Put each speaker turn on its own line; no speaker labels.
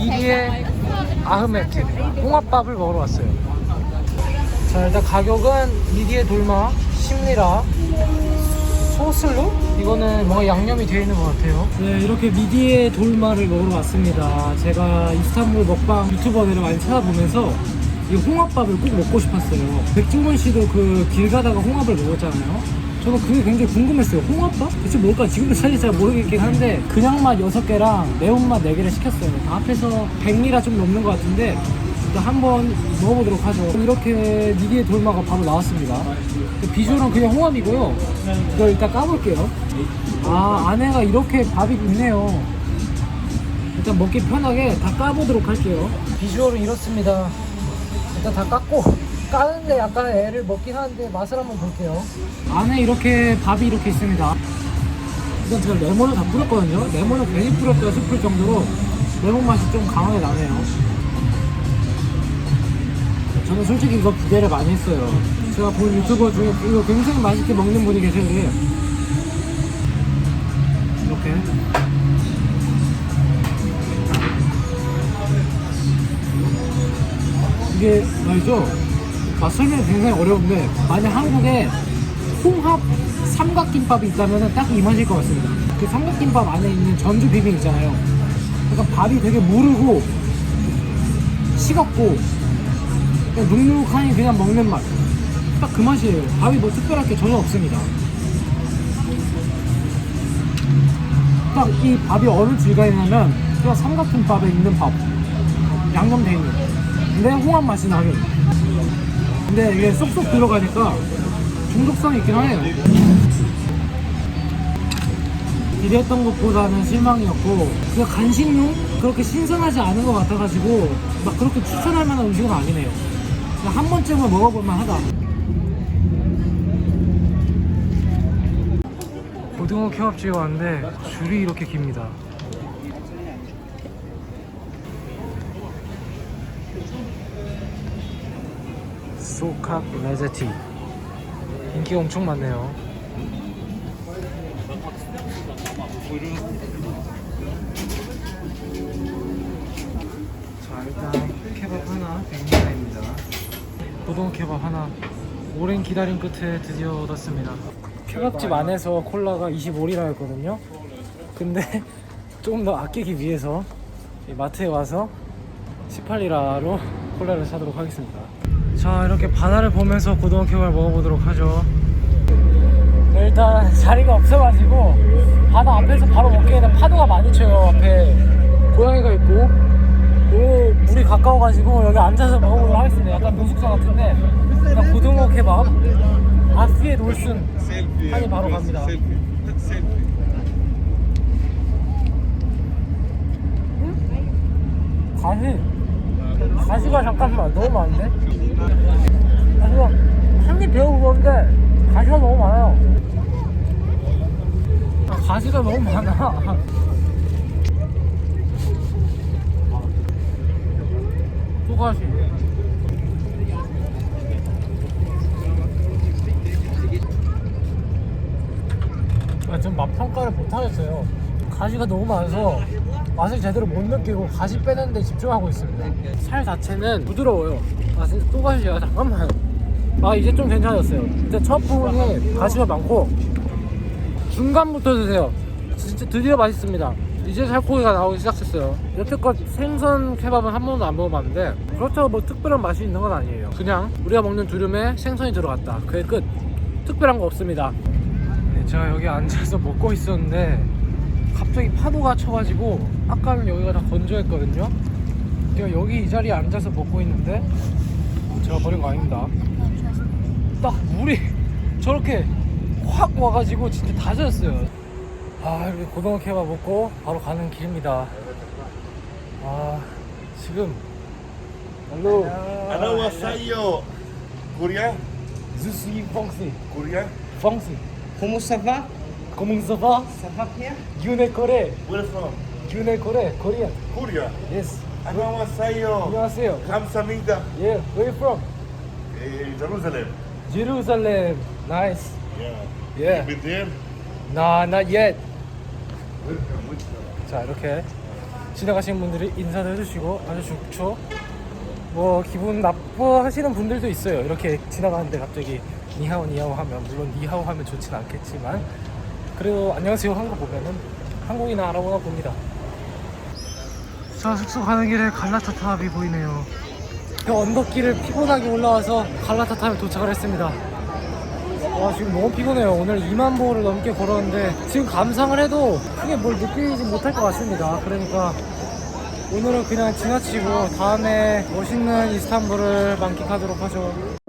미리의 아흐메트입니다. 홍합밥을 먹으러 왔어요. 자 일단 가격은 미리의 돌마 10리라 소슬루? 이거는 뭔가 양념이 되어 있는 것 같아요. 네, 이렇게 미디의 돌마를 먹으러 왔습니다. 제가 이스탄불 먹방 유튜버들을 많이 찾아보면서 이 홍합밥을 꼭 먹고 싶었어요. 백종원 씨도 그 길 가다가 홍합을 먹었잖아요. 저는 그게 굉장히 궁금했어요. 홍합밥? 대체 뭘까? 지금도 사실 잘 모르겠긴 한데 그냥 맛 6개랑 매운맛 4개를 시켰어요. 다 합해서 100리라 좀 넘는 것 같은데 한번 먹어보도록 하죠. 이렇게 미디의 돌마가 바로 나왔습니다. 비주얼은 그냥 홍합이고요. 이걸 일단 까볼게요. 아, 안에가 이렇게 밥이 있네요. 일단 먹기 편하게 다 까보도록 할게요. 비주얼은 이렇습니다. 일단 다 깠고 까는데 약간 애를 먹긴 하는데 맛을 한번 볼게요. 안에 이렇게 밥이 이렇게 있습니다. 일단 제가 레몬을 다 뿌렸거든요. 레몬을 괜히 뿌렸다 싶을 정도로 레몬 맛이 좀 강하게 나네요. 저는 솔직히 이거 기대를 많이 했어요. 제가 본 유튜버 중에 이거 굉장히 맛있게 먹는 분이 계시는데 이렇게 이게 말이죠. 맛 설명이 굉장히 어려운데 만약 한국에 홍합 삼각김밥이 있다면 딱 이 맛일 것 같습니다. 그 삼각김밥 안에 있는 전주 비빔 있잖아요. 그러니까 밥이 되게 무르고 식었고 그냥 눅눅하니 그냥 먹는 맛. 딱 그 맛이에요. 밥이 뭐 특별할 게 전혀 없습니다. 딱 이 밥이 어느 질감이냐면 그냥 삼각김밥에 있는 밥. 양념돼 있는. 근데 홍합 맛이 나는. 근데 이게 쏙쏙 들어가니까 중독성이 있긴 하네요. 기대했던 것보다는 실망이었고 그 간식용 그렇게 신선하지 않은 것 같아가지고 막 그렇게 추천할 만한 음식은 아니네요. 그냥 한 번쯤은 먹어볼만 하다. 고등어 케밥집에 왔는데 줄이 이렇게 깁니다. 소캅 레제티. 인기 엄청 많네요. 자 일단 케밥 하나 100리라입니다. 고등어 케밥 하나. 오랜 기다림 끝에 드디어 얻었습니다. 케밥집 안에서 콜라가 25리라 였거든요. 근데 조금 더 아끼기 위해서 이 마트에 와서 18리라로 콜라를 사도록 하겠습니다 자 이렇게 바다를 보면서 고등어 케밥을 먹어보도록 하죠. 네, 일단 자리가 없어가지고 바다 앞에서 바로 먹기에는 파도가 많이 쳐요 앞에. 고양이가 있고. 너무 물이 가까워가지고 여기 앉아서 먹어보도록 하겠습니다. 약간 노숙자 같은데. 일단 고등어 케밥. 아스의 놀순. 한이 바로 갑니다. 가시 가시가 잠깐만. 너무 많은데? 가시가 한입 배워 먹었는데 가시가 너무 많아요. 아, 가시가 너무 많아. 또가시. 아, 지금 맛 평가를 못 하겠어요. 가시가 너무 많아서 맛을 제대로 못 느끼고 가시 빼는 데 집중하고 있습니다. 살 자체는 부드러워요. 아 진짜 또 가시야 잠깐만. 아 이제 좀 괜찮았어요. 근데 첫 부분이 가시가 많고 중간부터 드세요. 진짜 드디어 맛있습니다. 이제 살코기가 나오기 시작했어요. 여태껏 생선 케밥은 한 번도 안 먹어봤는데 그렇다고 뭐 특별한 맛이 있는 건 아니에요. 그냥 우리가 먹는 두름에 생선이 들어갔다. 그게 끝. 특별한 거 없습니다. 네, 제가 여기 앉아서 먹고 있었는데 갑자기 파도가 쳐가지고 아까는 여기가 다 건조했거든요. 제가 여기 이 자리에 앉아서 먹고 있는데 제가 버린 거 아닙니다. 딱 물이 저렇게 확 와가지고 진짜 다 젖었어요. 아 이렇게 고등어 케밥 먹고 바로 가는 길입니다. 아 지금
Hello, Wasayo. Korea?
주시 펑시
Korea?
펑시
Comment ça va
Comment ça va?
Ça va bien
유네 코레
Where from?
유네 코레 코리안
Korea.
Yes
Hello, Wasayo.
안녕하세요
Kamsamida.
Yeah where you from?
Eh, Jerusalem.
Jerusalem Nice
Yeah.
Yeah
Been there?
Nah not yet
Welcome, welcome.
자 이렇게 지나가시는 분들이 인사도 해주시고 아주 좋죠. 뭐 기분 나빠하시는 분들도 있어요. 이렇게 지나가는데 갑자기 니하오 니하오 하면 물론 니하오 하면 좋진 않겠지만 그래도 안녕하세요 한거 보면은 한국이나 알아보나 봅니다. 자 숙소 가는 길에 갈라타탑이 보이네요. 그 언덕길을 피곤하게 올라와서 갈라타탑에 도착을 했습니다. 와 지금 너무 피곤해요. 오늘 2만 보를 넘게 걸었는데 지금 감상을 해도 크게 뭘 느끼지 못할 것 같습니다. 그러니까 오늘은 그냥 지나치고 다음에 멋있는 이스탄불을 만끽하도록 하죠.